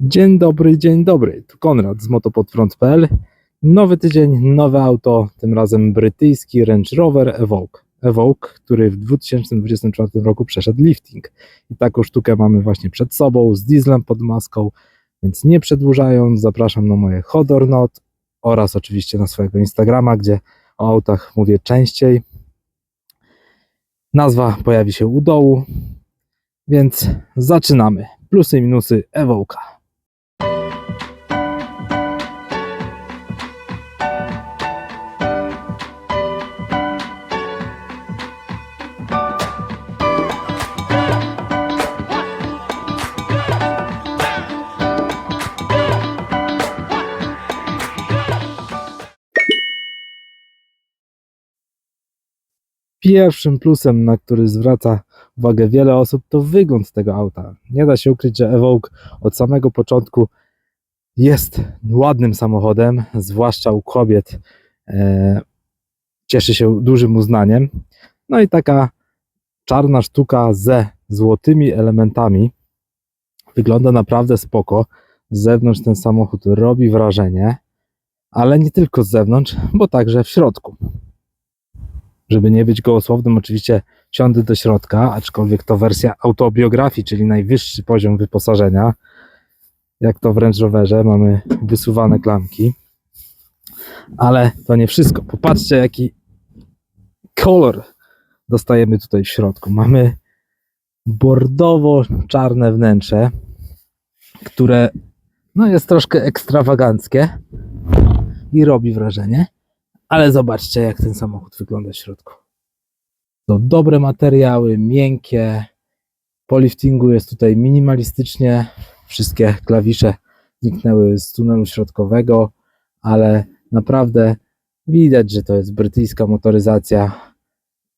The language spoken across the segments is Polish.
Dzień dobry, dzień dobry. Tu Konrad z motopodfront.pl. Nowy tydzień, nowe auto, tym razem brytyjski Range Rover Evoque. Evoque, który w 2024 roku przeszedł lifting. I taką sztukę mamy właśnie przed sobą, z dieslem pod maską, więc nie przedłużając, zapraszam na moje Hot or Not oraz oczywiście na swojego Instagrama, gdzie o autach mówię częściej. Nazwa pojawi się u dołu, więc zaczynamy. Plusy i minusy Evoque'a. Pierwszym plusem, na który zwraca uwagę wiele osób, to wygląd tego auta. Nie da się ukryć, że Evoque od samego początku jest ładnym samochodem, zwłaszcza u kobiet. E, cieszy się dużym uznaniem. No i taka czarna sztuka ze złotymi elementami wygląda naprawdę spoko. Z zewnątrz ten samochód robi wrażenie, ale nie tylko z zewnątrz, bo także w środku żeby nie być gołosłownym, oczywiście wsiądę do środka, aczkolwiek to wersja autobiografii, czyli najwyższy poziom wyposażenia. Jak to w Range mamy wysuwane klamki. Ale to nie wszystko. Popatrzcie, jaki kolor dostajemy tutaj w środku. Mamy bordowo-czarne wnętrze, które no, jest troszkę ekstrawaganckie i robi wrażenie. Ale zobaczcie, jak ten samochód wygląda w środku. To dobre materiały, miękkie. Po liftingu jest tutaj minimalistycznie. Wszystkie klawisze zniknęły z tunelu środkowego, ale naprawdę widać, że to jest brytyjska motoryzacja.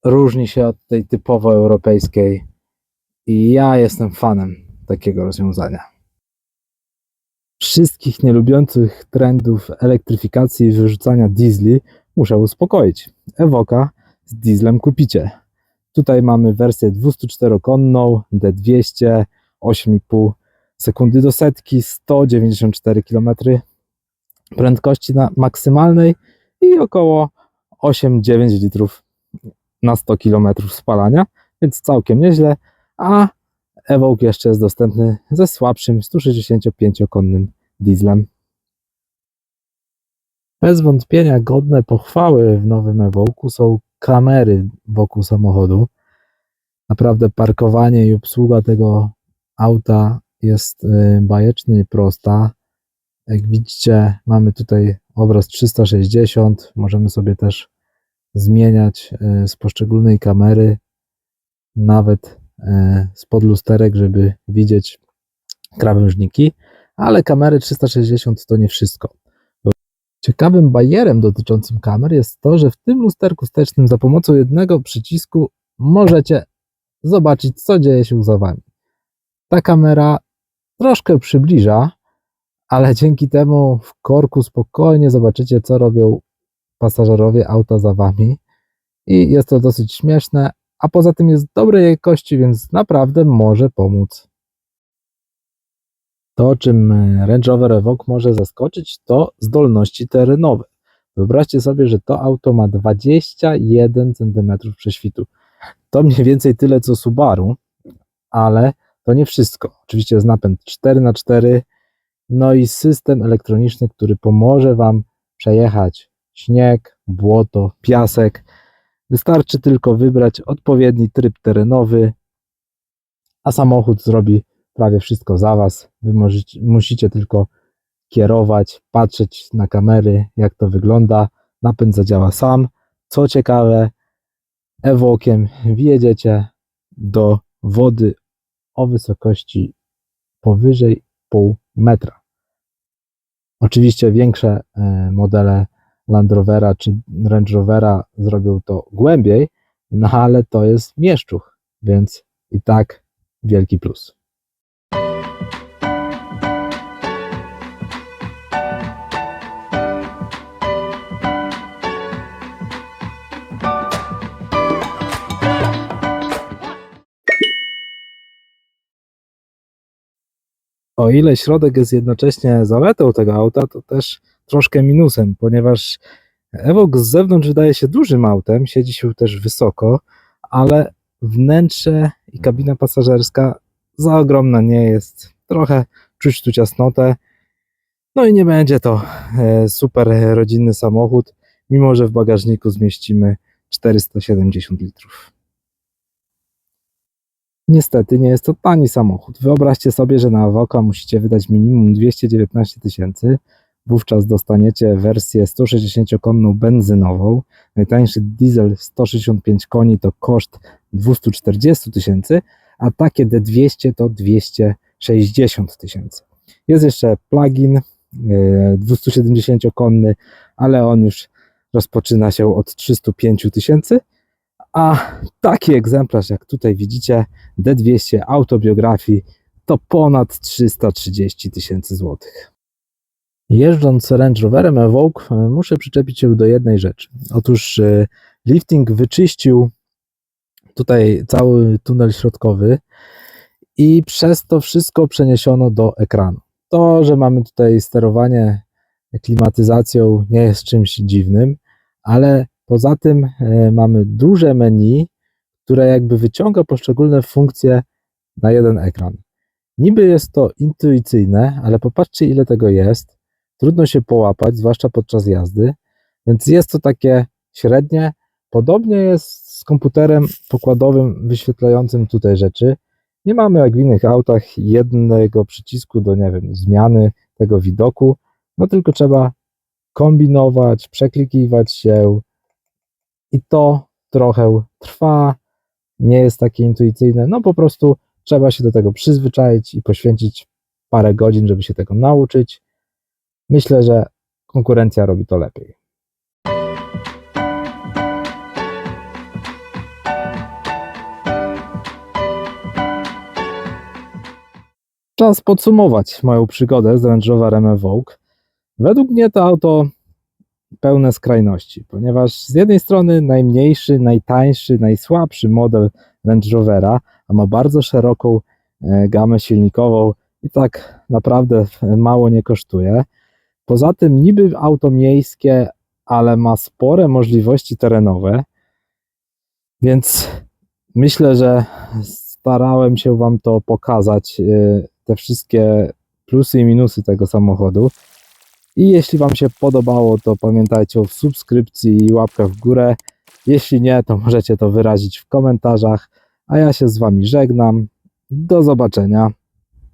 Różni się od tej typowo europejskiej i ja jestem fanem takiego rozwiązania. Wszystkich nielubiących trendów elektryfikacji i wyrzucania diesli muszę uspokoić. Evoka z dieslem kupicie. Tutaj mamy wersję 204-konną, D200, 8,5 sekundy do setki, 194 km prędkości na maksymalnej i około 8-9 litrów na 100 km spalania, więc całkiem nieźle, a Evoque jeszcze jest dostępny ze słabszym 165-konnym dieslem. Bez wątpienia godne pochwały w nowym Evoque'u są kamery wokół samochodu. Naprawdę parkowanie i obsługa tego auta jest y, bajecznie prosta. Jak widzicie, mamy tutaj obraz 360. Możemy sobie też zmieniać y, z poszczególnej kamery, nawet spod lusterek, żeby widzieć krawężniki, ale kamery 360 to nie wszystko. Ciekawym bajerem dotyczącym kamer jest to, że w tym lusterku wstecznym za pomocą jednego przycisku możecie zobaczyć, co dzieje się za wami. Ta kamera troszkę przybliża, ale dzięki temu w korku spokojnie zobaczycie, co robią pasażerowie auta za wami. I jest to dosyć śmieszne, a poza tym jest dobrej jakości, więc naprawdę może pomóc. To, czym Range Rover Evoque może zaskoczyć, to zdolności terenowe. Wyobraźcie sobie, że to auto ma 21 cm prześwitu. To mniej więcej tyle co Subaru, ale to nie wszystko. Oczywiście jest napęd 4x4, no i system elektroniczny, który pomoże Wam przejechać śnieg, błoto, piasek. Wystarczy tylko wybrać odpowiedni tryb terenowy, a samochód zrobi prawie wszystko za Was. Wy możecie, musicie tylko kierować, patrzeć na kamery, jak to wygląda. Napęd zadziała sam. Co ciekawe, ewokiem wjedziecie do wody o wysokości powyżej pół metra. Oczywiście większe e, modele Land Rovera czy Range Rovera zrobił to głębiej, no ale to jest mieszczuch, więc i tak wielki plus. o ile środek jest jednocześnie zaletą tego auta, to też troszkę minusem, ponieważ Evoque z zewnątrz wydaje się dużym autem, siedzi się też wysoko, ale wnętrze i kabina pasażerska za ogromna nie jest. Trochę czuć tu ciasnotę. No i nie będzie to e, super rodzinny samochód, mimo że w bagażniku zmieścimy 470 litrów. Niestety nie jest to tani samochód. Wyobraźcie sobie, że na Avoca musicie wydać minimum 219 tysięcy. Wówczas dostaniecie wersję 160-konną benzynową. Najtańszy diesel 165 koni to koszt 240 tysięcy, a takie D200 to 260 tysięcy. Jest jeszcze plugin e, 270-konny, ale on już rozpoczyna się od 305 tysięcy, a taki egzemplarz jak tutaj widzicie D200 autobiografii to ponad 330 tysięcy złotych. Jeżdżąc Range Roverem Evoque e, muszę przyczepić się do jednej rzeczy. Otóż e, lifting wyczyścił tutaj cały tunel środkowy i przez to wszystko przeniesiono do ekranu. To, że mamy tutaj sterowanie klimatyzacją nie jest czymś dziwnym, ale poza tym e, mamy duże menu, które jakby wyciąga poszczególne funkcje na jeden ekran. Niby jest to intuicyjne, ale popatrzcie ile tego jest. Trudno się połapać, zwłaszcza podczas jazdy, więc jest to takie średnie. Podobnie jest z komputerem pokładowym wyświetlającym tutaj rzeczy. Nie mamy jak w innych autach jednego przycisku do, nie wiem, zmiany tego widoku, no tylko trzeba kombinować, przeklikiwać się i to trochę trwa, nie jest takie intuicyjne, no po prostu trzeba się do tego przyzwyczaić i poświęcić parę godzin, żeby się tego nauczyć. Myślę, że konkurencja robi to lepiej. Czas podsumować moją przygodę z Range Roverem Evoque. Według mnie to auto pełne skrajności, ponieważ z jednej strony najmniejszy, najtańszy, najsłabszy model Range Rovera, a ma bardzo szeroką e, gamę silnikową i tak naprawdę mało nie kosztuje. Poza tym niby auto miejskie, ale ma spore możliwości terenowe, więc myślę, że starałem się Wam to pokazać, e, te wszystkie plusy i minusy tego samochodu. I jeśli Wam się podobało, to pamiętajcie o subskrypcji i łapkach w górę. Jeśli nie, to możecie to wyrazić w komentarzach. A ja się z Wami żegnam. Do zobaczenia.